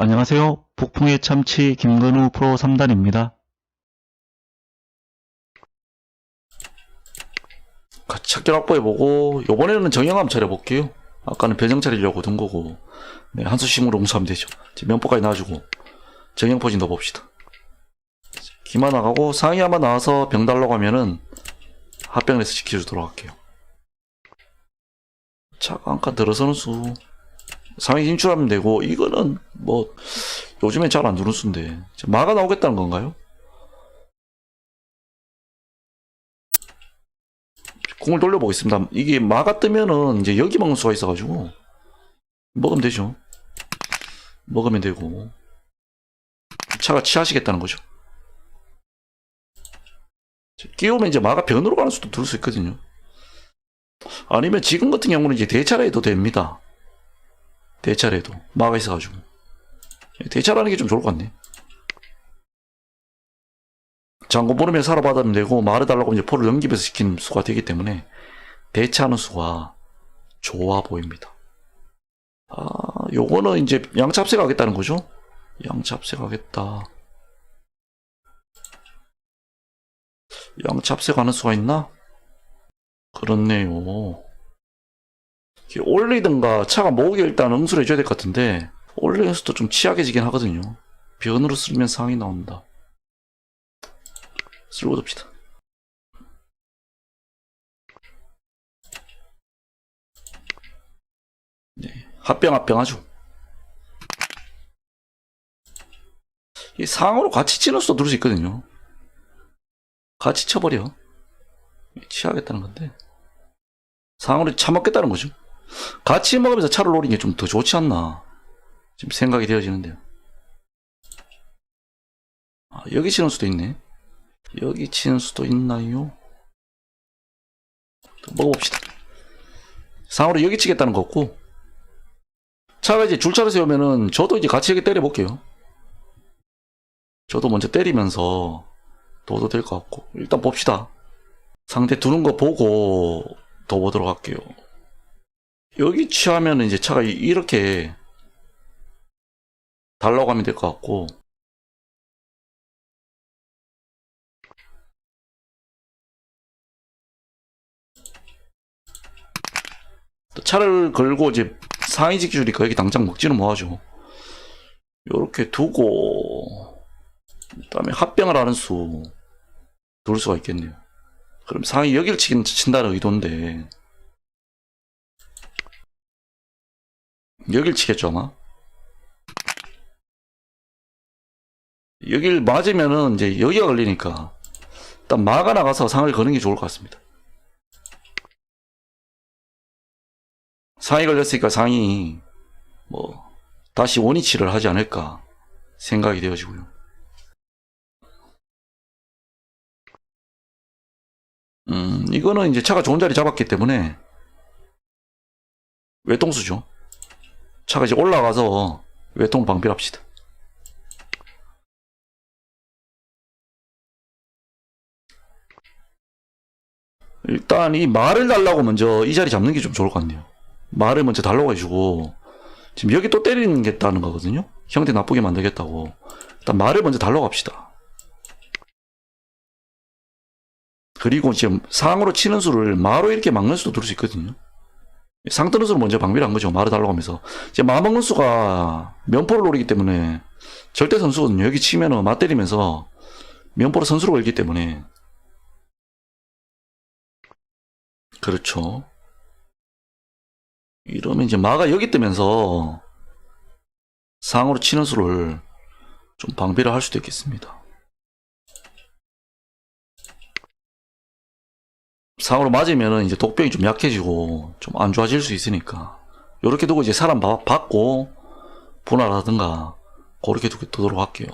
안녕하세요. 북풍의 참치 김건우 프로 3단입니다. 같이 찾기 확보해보고 요번에는 정형함 차려볼게요. 아까는 변형 차리려고 둔 거고. 네, 한수심으로 웅수하면 되죠. 지금 면포까지 놔주고 정형 포진 넣어봅시다. 기마 나가고 상의 한번 나와서 병 달라고 하면은 합병에서 지켜주도록 할게요. 차가 한 칸 들어서는 수 상위 진출하면 되고 이거는 뭐 요즘엔 잘안 두는 수인데 마가 나오겠다는 건가요? 공을 돌려보겠습니다. 이게 마가 뜨면은 이제 여기 먹는 수가 있어가지고 먹으면 되죠. 먹으면 되고 차가 취하시겠다는 거죠. 끼우면 이제 마가 변으로 가는 수도 들을 수 있거든요. 아니면 지금 같은 경우는 이제 대차례도 됩니다. 대차례도 마가 있어가지고 대차라는 게 좀 좋을 것 같네. 장고 보르면 살아받으면 되고 말을 달라고 이제 포를 연기해서 시킨 수가 되기 때문에 대체하는 수가 좋아 보입니다. 아, 요거는 이제 양찹세 가겠다는 거죠? 양찹세 가겠다. 양찹세 가는 수가 있나? 그렇네요. 올리든가 차가 모으기 일단 응수를 해줘야 될 것 같은데 올리는 수도 좀 취약해지긴 하거든요. 변으로 쓰면 상이 나온다. 쓸고 둡시다. 네, 합병 합병하죠. 이 상으로 같이 치는 수도 누를 수 있거든요. 같이 쳐버려. 치하겠다는 건데. 상으로 차먹겠다는 거죠. 같이 먹으면서 차를 노리는 게 좀 더 좋지 않나. 지금 생각이 되어지는데요. 아, 여기 치는 수도 있네. 여기 치는 수도 있나요? 또 먹어봅시다. 상으로 여기 치겠다는 거 없고 차가 이제 줄차를 세우면은 저도 이제 같이 여기 때려볼게요. 저도 먼저 때리면서 둬도 될 것 같고 일단 봅시다. 상대 두는 거 보고 더 보도록 할게요. 여기 취하면 이제 차가 이- 이렇게 달라고 하면 될 것 같고 또 차를 걸고 이제 상위 직 주니까 여기 당장 먹지는 뭐하죠. 요렇게 두고 그 다음에 합병을 하는 수 둘 수가 있겠네요. 그럼 상위 여기를 친다는 의도인데 여길 치겠죠 아마. 여길 맞으면은 이제 여기가 걸리니까 일단 마가 나가서 상을 거는 게 좋을 것 같습니다. 상이 걸렸으니까 상이 뭐 다시 원위치를 하지 않을까 생각이 되어지고요. 음 이거는 이제 차가 좋은 자리 잡았기 때문에 외통수죠. 차가 이제 올라가서 외통 방비합시다. 일단 이 말을 달라고 먼저 이 자리 잡는 게 좀 좋을 것 같네요. 말을 먼저 달라고 해주고 지금 여기 또 있다는 거거든요. 형태 나쁘게 만들겠다고. 일단 말을 먼저 달라고 합시다. 그리고 지금 상으로 치는 수를 마로 이렇게 막는 수도 들을 수 있거든요. 상 뜨는 수를 먼저 방비를 한 거죠. 말을 달라고 하면서. 이제 마 먹는 수가 면포를 노리기 때문에 절대 선수거든요. 여기 치면은 마 때리면서 면포로 선수로 걸기 때문에. 그렇죠. 이러면 이제 마가 여기 뜨면서 상으로 치는 수를 좀 방비를 할 수도 있겠습니다. 상으로 맞으면은 이제 독병이 좀 약해지고 좀 안 좋아질 수 있으니까 요렇게 두고 이제 사람 바- 받고 분할하든가 그렇게 두, 두도록 할게요.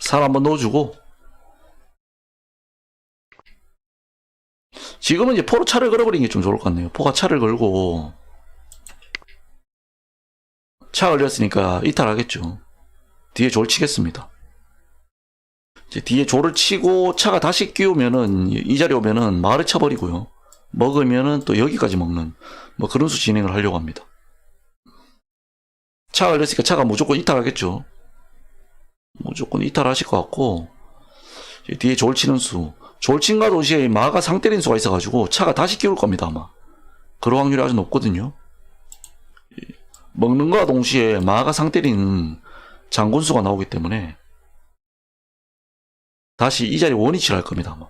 살 한번 넣어주고 지금은 이제 포로 차를 걸어버리는 게 좀 좋을 것 같네요. 포가 차를 걸고 차 걸렸으니까 이탈하겠죠. 뒤에 졸 치겠습니다. 이제 뒤에 조를 치고 차가 다시 끼우면은 이 자리 오면은 말을 쳐버리고요. 먹으면은 또 여기까지 먹는 뭐 그런 수 진행을 하려고 합니다. 차가 걸렸으니까 차가 무조건 이탈하겠죠. 무조건 이탈하실 것 같고 뒤에 졸 치는 수 졸친과 동시에 마가 상 때리는 수가 있어가지고 차가 다시 끼울 겁니다 아마 그럴 확률이 아주 높거든요 이- 먹는 거와 동시에 마가 상 때리는 장군수가 나오기 때문에 다시 이 자리 원위치를 할 겁니다 아마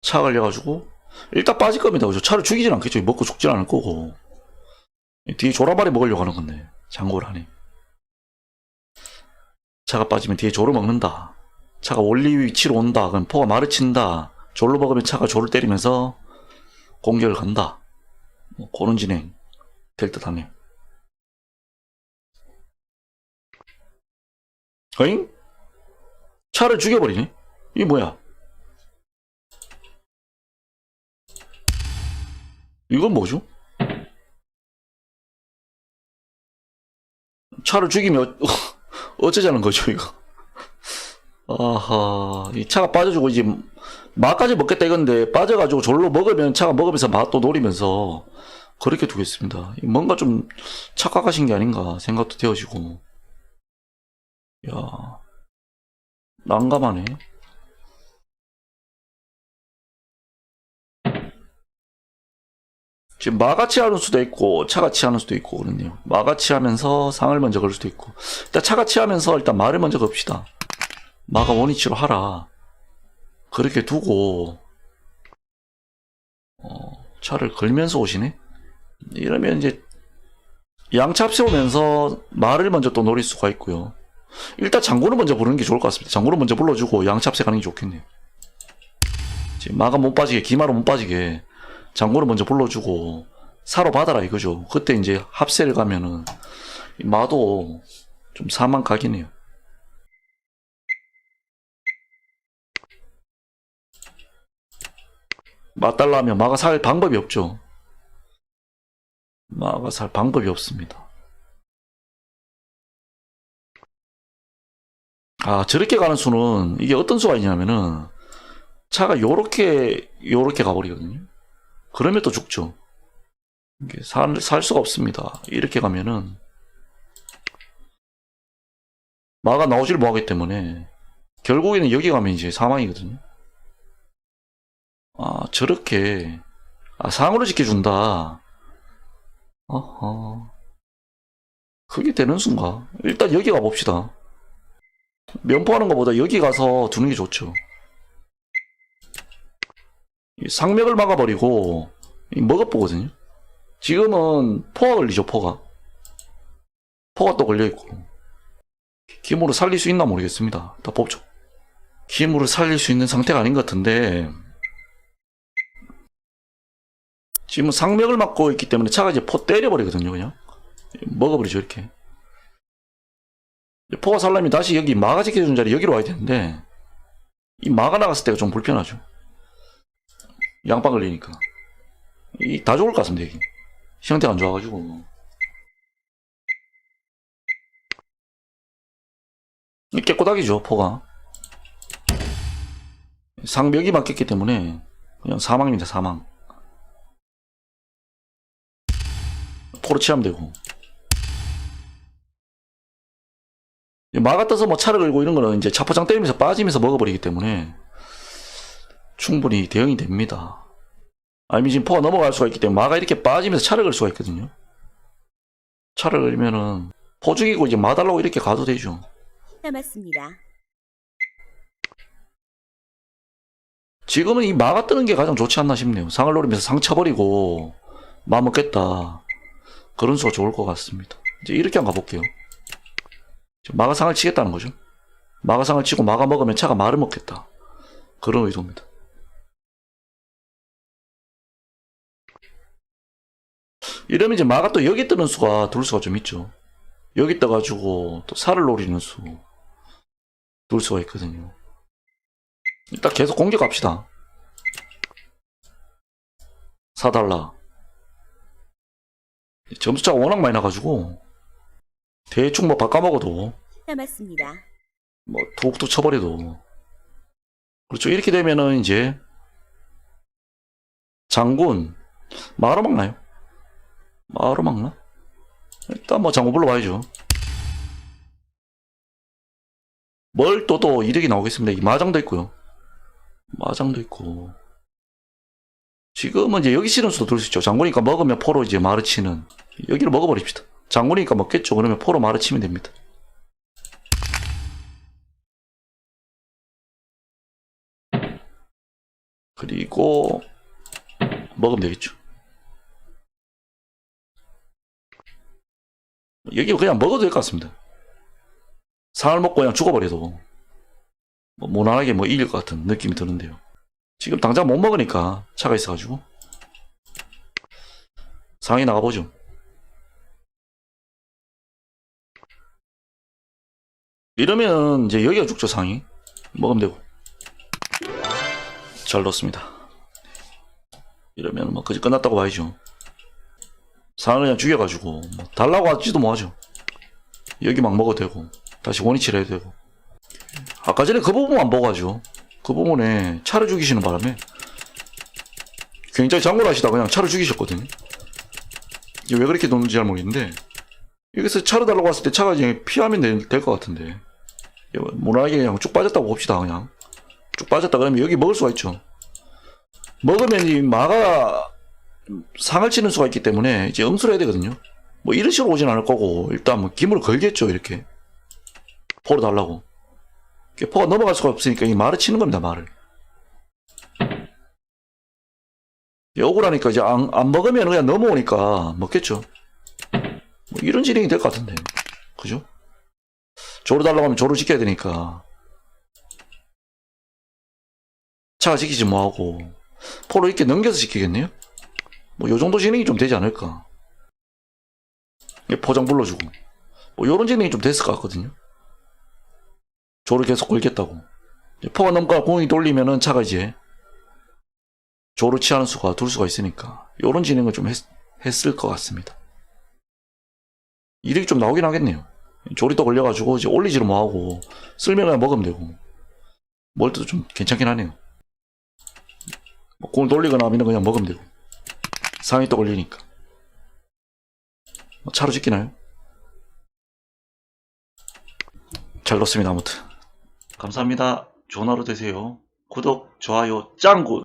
차 걸려가지고 일단 빠질 겁니다 그죠 차를 죽이진 않겠죠 먹고 죽진 않을 거고 뒤에 조라발이 먹으려고 하는 건데 하네 차가 빠지면 뒤에 조를 먹는다. 차가 원리 위치로 온다. 그럼 포가 말을 친다. 졸로 먹으면 차가 조를 때리면서 공격을 간다. 뭐 그런 진행 될 듯하네요. 어잉? 차를 죽여버리네? 이게 뭐야? 이건 뭐죠? 차를 죽이면 어- 어쩌자는 거죠, 이거. 아하, 이 차가 빠져주고, 이제, 마까지 먹겠다 이건데, 빠져가지고 졸로 먹으면 차가 먹으면서 맛또 노리면서, 그렇게 두겠습니다. 이 뭔가 좀 착각하신 게 아닌가 생각도 되어지고. 야 난감하네. 지금 마같이 하는 수도 있고 차같이 하는 수도 있고 그렇네요. 마같이 하면서 상을 먼저 걸 수도 있고 일단 차같이 하면서 일단 말을 먼저 겁시다. 마가 원위치로 하라. 그렇게 두고 어, 차를 걸면서 오시네. 이러면 이제 양차 앞세우면서 말을 먼저 또 노릴 수가 있고요. 일단 장군을 먼저 부르는 게 좋을 것 같습니다. 장군을 먼저 불러주고 앞세 가는 게 좋겠네요. 마가 못 빠지게 기마로 못 빠지게 장군을 먼저 불러주고 사로 받아라 이거죠. 그때 이제 합세를 가면은 이 마도 좀 사망 각이네요. 맞달라 하면 마가 살 방법이 없죠. 마가 살 방법이 없습니다. 아, 저렇게 가는 수는 이게 어떤 수가 있냐면은 차가 요렇게 요렇게 가버리거든요. 그러면 또 죽죠. 살, 살 수가 없습니다. 이렇게 가면은 마가 나오질 못하기 때문에 결국에는 여기 가면 이제 사망이거든요. 아 저렇게 아 상으로 지켜준다. 어허 그게 되는 순가? 일단 여기 가봅시다. 면포하는 것보다 여기 가서 두는 게 좋죠. 이 상맥을 막아버리고 이 먹어보거든요. 지금은 포가 걸리죠, 포가. 포가 또 걸려있고. 기물을 살릴 수 있나 모르겠습니다. 일단 뽑죠. 기물을 살릴 수 있는 상태가 아닌 것 같은데, 지금 상맥을 막고 있기 때문에 차가 이제 포 때려버리거든요, 그냥. 먹어버리죠, 이렇게. 포가 살려면 다시 여기 마가 지켜준 자리 여기로 와야 되는데, 이 마가 나갔을 때가 좀 불편하죠. 양빵 걸리니까. 이다 죽을 것 같습니다, 여기. 형태가 안 좋아가지고. 이 깨꼬닥이죠, 포가. 상벽이 막혔기 때문에 그냥 사망입니다, 사망. 포로 치하면 되고. 마가 떠서 뭐 차를 걸고 이런 거는 이제 차포장 때리면서 빠지면서 먹어버리기 때문에 충분히 대응이 됩니다. 아니면 지금 포가 넘어갈 수가 있기 때문에 마가 이렇게 빠지면서 차를 걸 수가 있거든요. 차를 걸면은 포 죽이고 이제 마달라고 이렇게 가도 되죠. 남았습니다. 지금은 이 마가 뜨는 게 가장 좋지 않나 싶네요. 상을 노리면서 상 쳐버리고 마 먹겠다. 그런 수가 좋을 것 같습니다. 이제 이렇게 한번 가볼게요. 지금 마가 상을 치겠다는 거죠. 마가 상을 치고 마가 먹으면 차가 마를 먹겠다. 그런 의도입니다. 이러면 이제 마가 또 여기 뜨는 수가 둘 수가 좀 있죠. 여기 떠가지고 또 살을 노리는 수. 둘 수가 있거든요. 일단 계속 공격합시다. 사달라. 점수차가 워낙 많이 나가지고 대충 뭐 바꿔먹어도 남았습니다. 뭐 툭툭 쳐버려도 그렇죠. 이렇게 되면은 이제 장군 마로 막나요? 마로 막나? 일단 뭐 장군 불러봐야죠. 뭘 또또 이득이 나오겠습니다. 이 마장도 있고요. 마장도 있고. 지금은 이제 여기 치는 수도 들을 수 있죠. 장군이니까 먹으면 포로 이제 마르 치는. 여기를 먹어버립시다. 장군이니까 먹겠죠. 그러면 포로 마르 치면 됩니다. 그리고 먹으면 되겠죠. 여기 그냥 먹어도 될 것 같습니다. 상을 먹고 그냥 죽어버려도 뭐 무난하게 뭐 이길 것 같은 느낌이 드는데요. 지금 당장 못 먹으니까 차가 있어가지고 상이 나가보죠. 이러면 이제 여기가 죽죠 상이 먹으면 되고 잘 넣었습니다. 이러면 뭐 그지 끝났다고 봐야죠. 상을 그냥 죽여가지고 뭐 달라고 하지도 뭐하죠. 여기 막 먹어도 되고 다시 원위치를 해도 되고 아까 전에 그 부분만 먹어가지고 그 부분에 차를 죽이시는 바람에 굉장히 장군하시다 그냥 차를 죽이셨거든요. 왜 그렇게 놓는지 잘 모르겠는데 여기서 차를 달라고 했을 때 차가 이제 피하면 될 것 같은데 무난하게 그냥 쭉 빠졌다고 봅시다 그냥. 쭉 빠졌다 그러면 여기 먹을 수가 있죠. 먹으면 이 마가 상을 치는 수가 있기 때문에 이제 응수를 해야 되거든요. 뭐 이런 식으로 오진 않을 거고 일단 뭐 기물을 걸겠죠 이렇게. 포로 달라고. 포가 넘어갈 수가 없으니까 이 말을 치는 겁니다 말을. 이 억울하니까 이제 안, 안 먹으면 그냥 넘어오니까 먹겠죠. 뭐 이런 진행이 될 것 같은데. 그죠 조로 달라고 하면 조로 지켜야 되니까. 차가 지키지 뭐하고. 포로 이렇게 넘겨서 지키겠네요? 뭐 요 정도 진행이 좀 되지 않을까. 포장 불러주고. 뭐 요런 진행이 좀 됐을 것 같거든요. 조를 계속 걸겠다고. 포가 넘가 공이 돌리면은 차가 이제 조를 취하는 수가 둘 수가 있으니까 요런 진행을 좀 했, 했을 것 같습니다. 이득이 좀 나오긴 하겠네요 조리 또 걸려가지고 이제 올리지를 뭐하고 쓸면 그냥 먹으면 되고. 뭘 때도 좀 괜찮긴 하네요. 뭐 공을 돌리거나 하면 그냥 먹으면 되고. 상이 또 걸리니까. 뭐 차로 찍기나요? 잘 넣었습니다 아무튼. 감사합니다. 좋은 하루 되세요. 구독 좋아요 짱구